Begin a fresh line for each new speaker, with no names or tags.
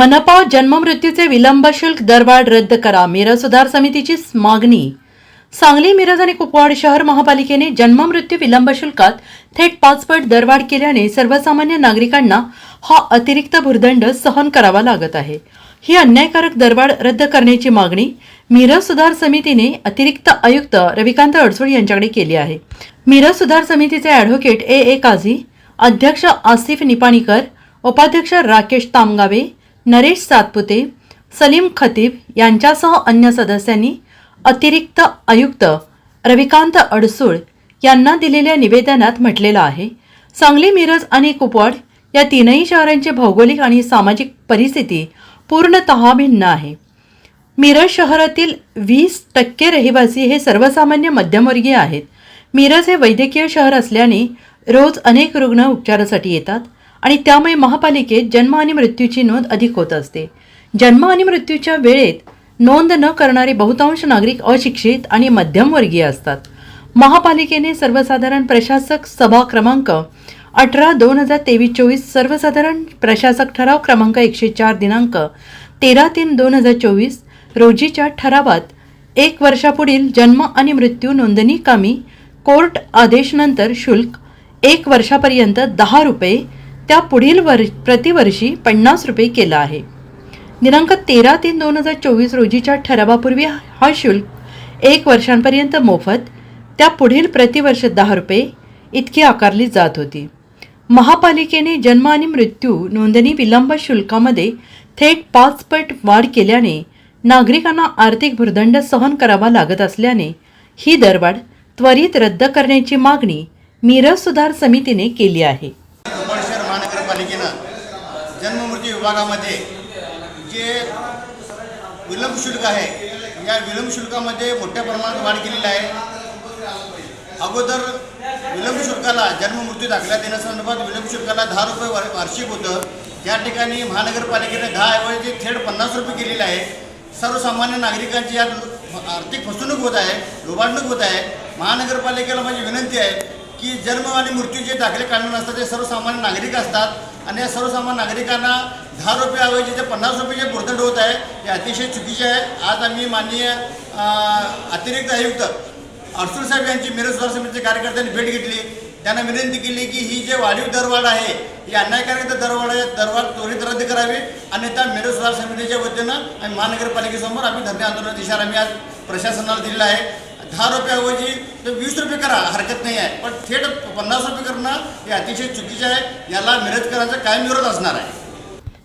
मनपा जन्ममृत्यूचे विलंब शुल्क दरवाढ रद्द करा. मिरज सुधार समितीची मागणी. सांगली मिरज आणि कुपवाड शहर महापालिकेने जन्ममृत्यू विलंब शुल्कात थेट पाचपट दरवाढ केल्याने सर्वसामान्य नागरिकांना हा अतिरिक्त भूर्दंड सहन करावा लागत आहे. ही अन्यायकारक दरवाढ रद्द करण्याची मागणी मिरज सुधार समितीने अतिरिक्त आयुक्त रविकांत अडसूळ यांच्याकडे केली आहे. मिरज सुधार समितीचे ॲडव्होकेट ए ए काझी अध्यक्ष आसिफ निपाणीकर उपाध्यक्ष राकेश तामगावे नरेश सातपुते सलीम खतीब यांच्यासह अन्य सदस्यांनी अतिरिक्त आयुक्त रविकांत अडसूळ यांना दिलेल्या निवेदनात म्हटलेलं आहे सांगली मिरज आणि कुपवाड या तीनही शहरांची भौगोलिक आणि सामाजिक परिस्थिती पूर्णतः भिन्न आहे. मिरज शहरातील वीस टक्के रहिवासी हे सर्वसामान्य मध्यमवर्गीय आहेत. मिरज हे वैद्यकीय शहर असल्याने रोज अनेक रुग्ण उपचारासाठी येतात. आणि त्यामुळे महापालिकेत जन्म आणि मृत्यूची नोंद अधिक होत असते. जन्म आणि मृत्यूच्या वेळेत नोंद न करणारे बहुतांश नागरिक अशिक्षित आणि मध्यमवर्गीय असतात. महापालिकेने सर्वसाधारण प्रशासक सभा क्रमांक अठरा दोन हजार तेवीस चोवीस सर्वसाधारण प्रशासक ठराव क्रमांक एकशे चार दिनांक तेरा तीन दोन हजार चोवीस रोजीच्या ठरावात एक वर्षापुढील जन्म आणि मृत्यू नोंदणी कामी कोर्ट आदेशनंतर शुल्क एक वर्षापर्यंत दहा रुपये त्या पुढील वर प्रतिवर्षी पन्नास रुपये केला आहे. दिनांक तेरा तीन दोन हजार चोवीस रोजीच्या ठरावापूर्वी हा शुल्क एक वर्षांपर्यंत मोफत त्या पुढील प्रतिवर्ष दहा रुपये इतकी आकारली जात होती. महापालिकेने जन्म आणि मृत्यू नोंदणी विलंब शुल्कामध्ये थेट पाचपट वाढ केल्याने नागरिकांना आर्थिक भुर्दंड सहन करावा लागत असल्याने ही दरवाढ त्वरित रद्द करण्याची मागणी मिरज सुधार समितीने केली आहे
कुपवाड शहर महानगरपालिकेनं जन्ममृत्यू विभागामध्ये जे विलंब शुल्क आहे या विलंब शुल्कामध्ये मोठ्या प्रमाणात वाढ केलेली आहे. अगोदर विलंब शुल्काला जन्ममृत्यू दाखला देण्यासंदर्भात विलंब शुल्काला दहा रुपये वार्षिक होतं. त्या ठिकाणी महानगरपालिकेने दहा ऐवजी थेट पन्नास रुपये केलेले आहे. सर्वसामान्य नागरिकांची यात आर्थिक फसवणूक होत आहे लोबाडणूक होत आहे. महानगरपालिकेला माझी विनंती आहे की जन्म आणि मृत्यूचे दाखले काढणं असतात ते सर्वसामान्य नागरिक असतात. आणि या सर्वसामान्य नागरिकांना दहा रुपयाऐवजी जे पन्नास रुपये जे भुर्दंड होत आहे हे अतिशय चुकीचे आहे. आज आम्ही माननीय अतिरिक्त आयुक्त अडसूर साहेब यांची मिरज सुधार कार्यकर्त्यांनी भेट घेतली. त्यांना विनंती केली की ही जे वाढीव दरवाढ आहे ही अन्यायकारक दरवाढ आहे दरवाढ त्वरित रद्द करावी. आणि त्या मिरज सुधार समितीच्या वतीनं आणि महानगरपालिकेसमोर आम्ही धरणे आंदोलनाचा इशारा आम्ही आज प्रशासनाला दिलेला आहे. दहा रुपयाऐवजी तर वीस रुपये करा हरकत नाही आहे. पण थेट पन्नास रुपये करणं हे अतिशय चुकीचे आहे. याला मिरजकरांचा कायम विरोध असणार आहे.